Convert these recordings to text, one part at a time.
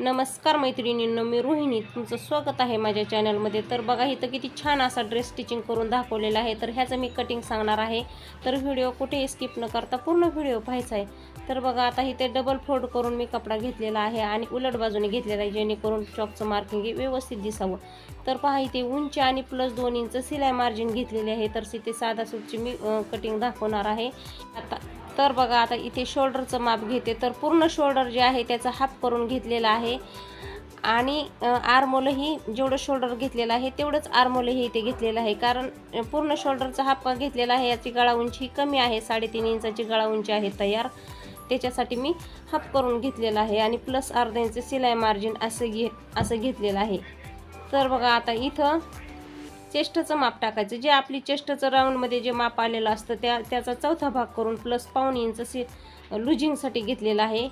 नमस्कार मैत्रिणींनो मी रोहिणी. तुमचं स्वागत आहे माझ्या चॅनलमध्ये. तर बघा इथं किती छान असा ड्रेस स्टिचिंग करून दाखवलेला आहे. तर ह्याचं मी कटिंग सांगणार आहे. तर व्हिडिओ कुठेही स्किप न करता पूर्ण व्हिडिओ पाहायचा आहे. तर बघा आता इथे डबल फोल्ड करून मी कपडा घेतलेला आहे आणि उलट बाजूने घेतलेला आहे जेणेकरून चॉकचं मार्किंग व्यवस्थित दिसावं. तर पहा इथे उंची आणि प्लस दोन इंच सिलाई मार्जिन घेतलेली आहे. तर इथे साधा सूटची मी कटिंग दाखवणार आहे. आता तर बघा आता इथे शोल्डरचं माप घेते. तर पूर्ण शोल्डर जे आहे त्याचा हाफ करून घेतलेला आहे. आणि आर्मोलही जेवढं शोल्डर घेतलेलं आहे तेवढंच आर्मोलही इथे घेतलेलं आहे. कारण पूर्ण शोल्डरचा हाफ घेतलेला आहे. याची गळा उंची कमी आहे. साडेतीन इंचाची गळा उंची आहे तयार. त्याच्यासाठी मी हाफ करून घेतलेला आहे. आणि प्लस अर्धा इंच सिलाई मार्जिन असं घे असं घेतलेलं आहे. तर बघा आता इथं चेस्टचं माप टाकायचं. जे आपली चेस्टचं राऊंडमध्ये जे माप आलेलं असतं त्या त्याचा चौथा भाग करून प्लस पाऊण इंच सी लुजिंगसाठी घेतलेलं आहे.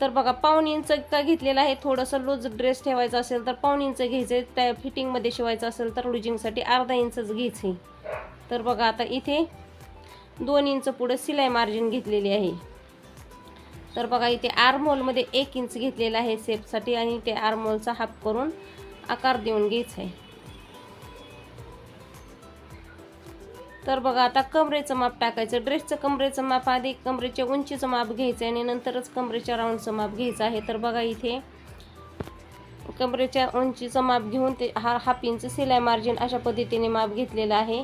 तर बघा पाऊण इंच का घेतलेलं आहे थोडंसं लूज ड्रेस ठेवायचा असेल तर पाऊण इंच घ्यायचं त्या फिटिंगमध्ये शिवायचं असेल तर लुजिंगसाठी अर्धा इंचच घ्यायचं आहे. तर बघा आता इथे दोन इंच पुढं सिलाई मार्जिन घेतलेली आहे. तर बघा इथे आर्मोलमध्ये एक इंच घेतलेला आहे सेपसाठी आणि ते आर्मोलचा हाफ करून आकार देऊन घ्यायचा आहे. तर बघा आता कमरेचं माप टाकायचं. ड्रेसचं कमरेचं माप आधी कमरेच्या उंचीचं माप घ्यायचं आहे आणि नंतरच कमरेच्या राऊंडचं माप घ्यायचं आहे. तर बघा इथे कमरेच्या उंचीचं माप घेऊन ते हा हाफ इंच सिलाई मार्जिन अशा पद्धतीने माप घेतलेलं आहे.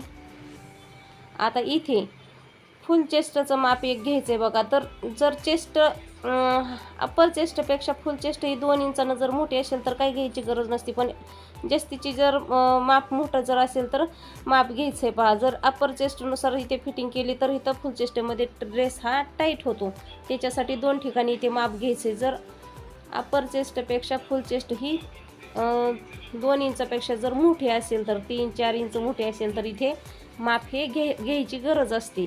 आता इथे फुल चेस्टचं माप एक घ्यायचं आहे बघा. तर जर चेस्ट अप्पर चेस्टपेक्षा फुल चेस्ट ही दोन इंचानं जर मोठी असेल तर काही घ्यायची गरज नसते. पण जास्तीची जर माप मोठं जर असेल तर माप घ्यायचं आहे पहा. जर अप्पर चेस्टनुसार इथे फिटिंग केली तर इथं फुल चेस्टमध्ये ड्रेस हा टाईट होतो. त्याच्यासाठी दोन ठिकाणी इथे माप घ्यायचे जर अप्पर चेस्टपेक्षा फुल चेस्ट ही दोन इंचापेक्षा जर मोठी असेल तर तीन चार इंच मोठी असेल तर इथे माप हे घे घ्यायची गरज असते.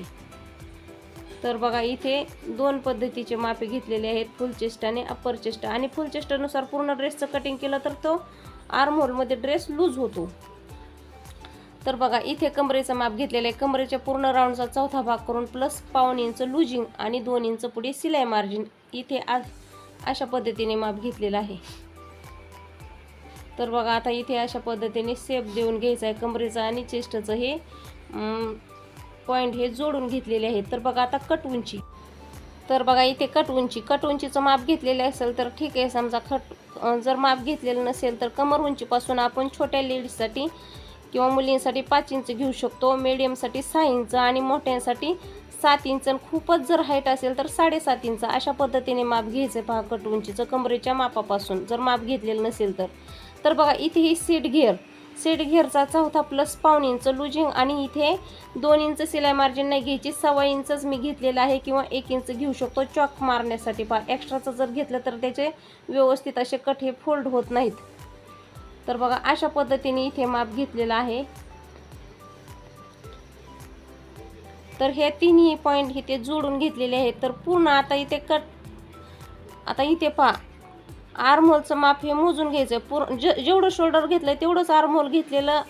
तर बघा इथे दोन पद्धतीचे मापे घेतलेले आहेत. फुल चेस्ट आणि अप्पर चेस्ट आणि फुल चेस्टनुसार पूर्ण ड्रेसचं कटिंग केलं तर तो आर्महोलमध्ये ड्रेस लूज होतो. तर बघा इथे कमरेचं माप घेतलेलं आहे. कमरेच्या पूर्ण राऊंडचा चौथा भाग करून प्लस पाऊन इंच लुजिंग आणि दोन इंच पुढे सिलाई मार्जिन इथे आज अशा पद्धतीने माप घेतलेलं आहे. तर बघा आता इथे अशा पद्धतीने सेप देऊन घ्यायचं आहे. कमरेचं आणि चेस्टचं हे पॉईंट हे जोडून घेतलेले आहेत. तर बघा आता कट उंची. तर बघा इथे कट उंची. कट उंचीचं माप घेतलेलं असेल तर ठीक आहे. समजा खट जर माप घेतलेलं नसेल तर कमर उंचीपासून आपण छोट्या लेडीजसाठी किंवा मुलींसाठी पाच इंच घेऊ शकतो. मिडियमसाठी सहा इंच आणि मोठ्यांसाठी सात इंच. आणि खूपच जर हाईट असेल तर साडेसात इंच. अशा पद्धतीने माप घ्यायचं पहा कट उंचीचं कमरेच्या मापापासून. जर माप घेतलेलं नसेल तर. तर बघा इथे ही सीट घेअर सीट घेरचा चौथा प्लस पाऊण इंच लुजिंग आणि इथे दोन इंच सिलाई मार्जिन नाही घ्यायची सव्वा इंचच मी घेतलेलं आहे किंवा एक इंच घेऊ शकतो चॉक मारण्यासाठी. पहा एक्स्ट्राचं जर घेतलं तर त्याचे व्यवस्थित असे कट हे फोल्ड होत नाहीत. तर बघा अशा पद्धतीने इथे माप घेतलेला आहे. तर हे तिन्ही पॉईंट इथे जोडून घेतलेले आहेत. तर पूर्ण आता इथे कट आता इथे पहा आर्महोलचं माप हे मोजून घ्यायचं. पूर्ण जे जेवढं शोल्डर घेतलं आहे तेवढंच आर्महोल घेतलेलं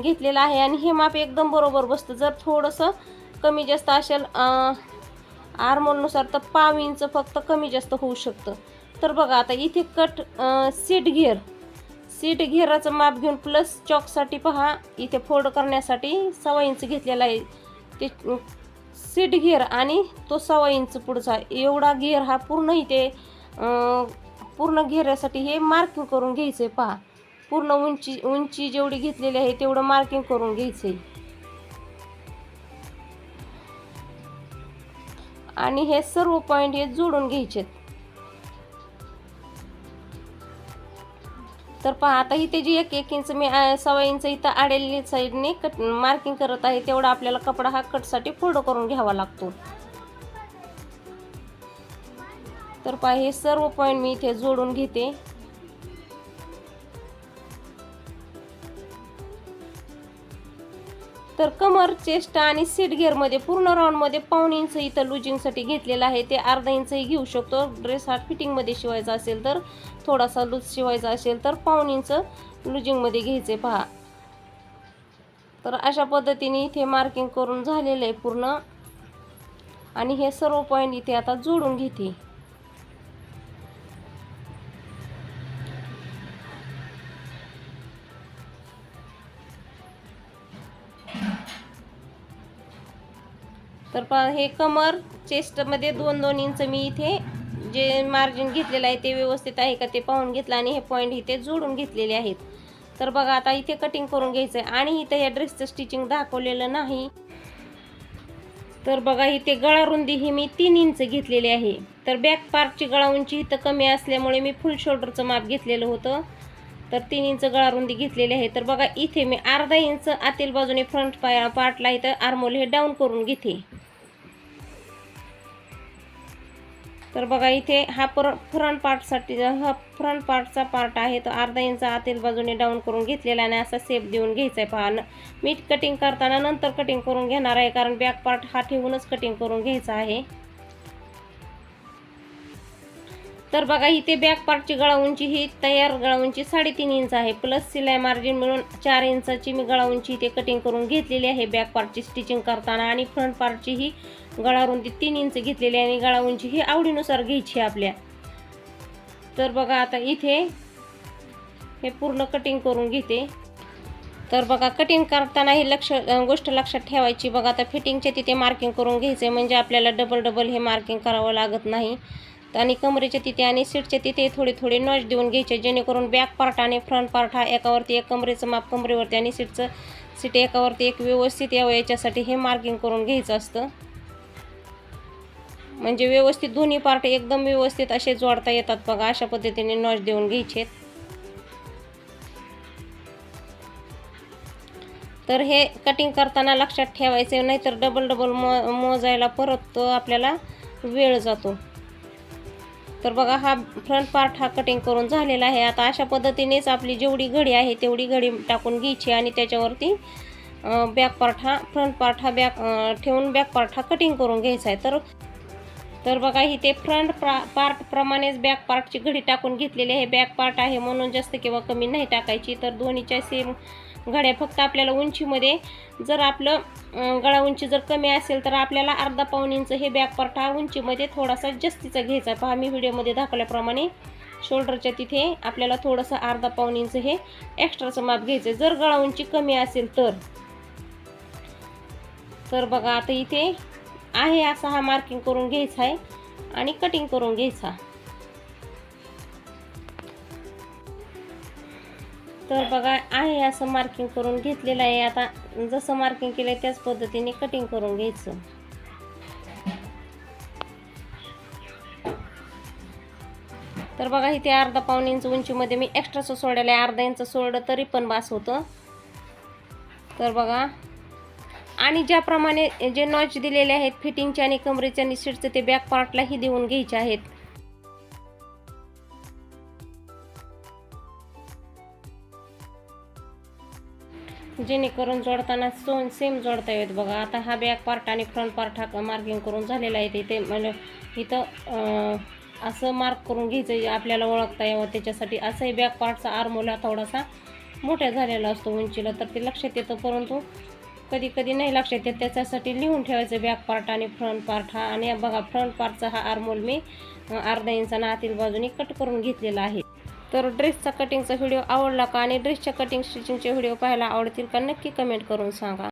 घेतलेलं आहे. आणि हे माप एकदम बरोबर बसतं. जर थोडंसं कमी जास्त असेल आर्मोलनुसार तर पाव इंच फक्त कमी जास्त होऊ शकतं. तर बघा आता इथे कट सीट घेर सीट घेराचं माप घेऊन प्लस चॉकसाठी पहा. इथे फोल्ड करण्यासाठी सव्वा इंच घेतलेला आहे. ते सीट घेर आणि तो सव्वा इंच पुढचा. एवढा घेर हा पूर्ण इथे पूर्ण घेऱ्यासाठी हे मार्किंग करून घ्यायचं आहे पहा. पूर्ण उंची उंची जेवढी घेतलेली आहे तेवढं मार्किंग करून घ्यायचं आहे आणि हे सर्व पॉईंट हे जोडून घ्यायचे तर पहा आता इथे जी एक एक इंच मी सव्वा इंच इथं आडेली साईडने कट मार्किंग करत आहे तेवढा आपल्याला कपडा हा कटसाठी फोल्ड करून घ्यावा लागतो. तर पहा हे सर्व पॉईंट मी इथे जोडून घेते. तर कमर चेस्ट आणि सीट गेअरमध्ये पूर्ण राऊंडमध्ये पाऊण इंच इथं लुजिंगसाठी घेतलेलं आहे. ते अर्धा इंचही घेऊ शकतो. ड्रेस हा फिटिंगमध्ये शिवायचा असेल तर थोडासा लूज शिवायचा असेल तर पाऊण इंच लुजिंगमध्ये घ्यायचे पहा. तर अशा पद्धतीने इथे मार्किंग करून झालेलं आहे पूर्ण. आणि हे सर्व पॉईंट इथे आता जोडून घेते. तर प हे कमर चेस्टमध्ये दोन दोन इंच मी इथे जे मार्जिन घेतलेलं आहे ते व्यवस्थित आहे का ते पाहून घेतलं आणि हे पॉईंट इथे जोडून घेतलेले आहेत. तर बघा आता इथे कटिंग करून घ्यायचं आहे आणि इथे या ड्रेसचं स्टिचिंग दाखवलेलं नाही. तर बघा इथे गळा रुंदी ही मी तीन इंच घेतलेली आहे. तर बॅक पार्टची गळा उंची इथं कमी असल्यामुळे मी फुल शोल्डरचं माप घेतलेलं होतं. तर तीन इंच गळा रुंदी घेतलेली आहे. तर बघा इथे मी अर्धा इंच आतील बाजूने फ्रंट पाय पार्टला इथं आर्मोल हे डाऊन करून घेते. तर बघा इथे हा पर फ्रंट पार्टसाठी हा फ्रंट पार्टचा पार्ट आहे. तो अर्धा इंच आतील बाजूने डाऊन करून घेतलेला आणि असा सेप देऊन घ्यायचा आहे. पहा न- कटिंग करताना नंतर कटिंग करून घेणार आहे. कारण बॅक पार्ट हा ठेवूनच कटिंग करून घ्यायचा आहे. तर बघा इथे बॅक पार्टची गळा उंची ही तयार गळा उंची साडेतीन इंच आहे. प्लस सिलाई मार्जिन मिळून चार इंचाची मी गळा उंची इथे कटिंग करून घेतलेली आहे बॅक पार्टची स्टिचिंग करताना. आणि फ्रंट पार्टची ही गळा रुंदी तीन इंच घेतलेली आहे आणि गळा उंची ही आवडीनुसार घ्यायची आपल्या. तर बघा आता इथे हे पूर्ण कटिंग करून घेते. तर बघा कटिंग करताना ही लक्ष गोष्ट लक्षात ठेवायची. बघा आता फिटिंगच्या तिथे मार्किंग करून घ्यायचे. म्हणजे आपल्याला डबल डबल हे मार्किंग करावं लागत नाही. आणि कमरेच्या तिथे आणि सीटच्या तिथे थोडे थोडे नॉच देऊन घ्यायचे जेणेकरून बॅक पार्ट आणि फ्रंट पार्ट हा एकावरती एक कमरेचं माप कमरेवरती आणि सीटचं सीट एकावरती एक व्यवस्थित यावं याच्यासाठी हे मार्किंग करून घ्यायचं असतं. म्हणजे व्यवस्थित दोन्ही पार्ट एकदम व्यवस्थित असे जोडता येतात बघा अशा पद्धतीने नॉच देऊन घ्यायचे. तर हे कटिंग करताना लक्षात ठेवायचं नाहीतर डबल डबल मो मोजायला परत आपल्याला वेळ जातो. तर बघा हा फ्रंट पार्ट हा कटिंग करून झालेला आहे. आता अशा पद्धतीनेच आपली जेवढी घडी आहे तेवढी घडी टाकून घ्यायची आणि त्याच्यावरती बॅक पार्ट हा फ्रंट पार्ट हा बॅक ठेवून बॅक पार्ट हा कटिंग करून घ्यायचा आहे. तर तर बघा इथे फ्रंट प्रा पार्टप्रमाणेच बॅक पार्टची घडी टाकून घेतलेली आहे. बॅक पार्ट आहे म्हणून जास्त किंवा कमी नाही टाकायची. तर दोन्हीच्या सेम घड्या फक्त आपल्याला उंचीमध्ये जर आपलं गळा उंची जर कमी असेल तर आपल्याला अर्धा पाऊन इंच हे बॅक पार्ट उंचीमध्ये थोडासा जास्तीचा घ्यायचा. पहा मी व्हिडिओमध्ये दाखवल्याप्रमाणे शोल्डरच्या तिथे आपल्याला थोडंसं अर्धा पाऊन इंच हे एक्स्ट्राचं माप घ्यायचं जर गळा उंची कमी असेल तर तर बघा आता इथे आहे असा हा मार्किंग करून घ्यायचा आहे आणि कटिंग करून घ्यायचा. तर बघा आहे असं मार्किंग करून घेतलेलं आहे. आता जसं मार्किंग केलं आहे त्याच पद्धतीने कटिंग करून घ्यायचं. तर बघा इथे अर्धा पाऊन इंच उंचीमध्ये मी एक्स्ट्राचं सोडायला आहे. अर्धा इंच सोडलं तरी पण बास होतं. तर बघा आणि ज्याप्रमाणे जे नॉच दिलेले आहेत फिटिंगचे आणि कमरेचे आणि सीटचं ते बॅक पार्टलाही देऊन घ्यायचे आहेत. जेणेकरून जोडताना सोन सेम जोडता येत बघा. आता हा बॅक पार्ट आणि फ्रंट पार्ट हा मार्किंग करून झालेला आहे तिथे. म्हणजे इथं असं मार्क करून घ्यायचं आपल्याला ओळखता यावं. त्याच्यासाठी असंही बॅक पार्टचा आरमोला थोडासा मोठा झालेला असतो उंचीला. तर ते लक्षात येतं परंतु कधी कधी नाही लक्षात येत. त्याच्यासाठी लिहून ठेवायचं बॅक पार्ट आणि फ्रंट पार्ट हा. आणि बघा फ्रंट पार्टचा हा आर्मोल मी अर्धा इंचाना आतील बाजूने कट करून घेतलेला आहे. तर ड्रेसचा कटिंगचा व्हिडिओ आवडला का आणि ड्रेसच्या कटिंग स्टिचिंगचे व्हिडिओ पाहायला आवडतील का नक्की कमेंट करून सांगा.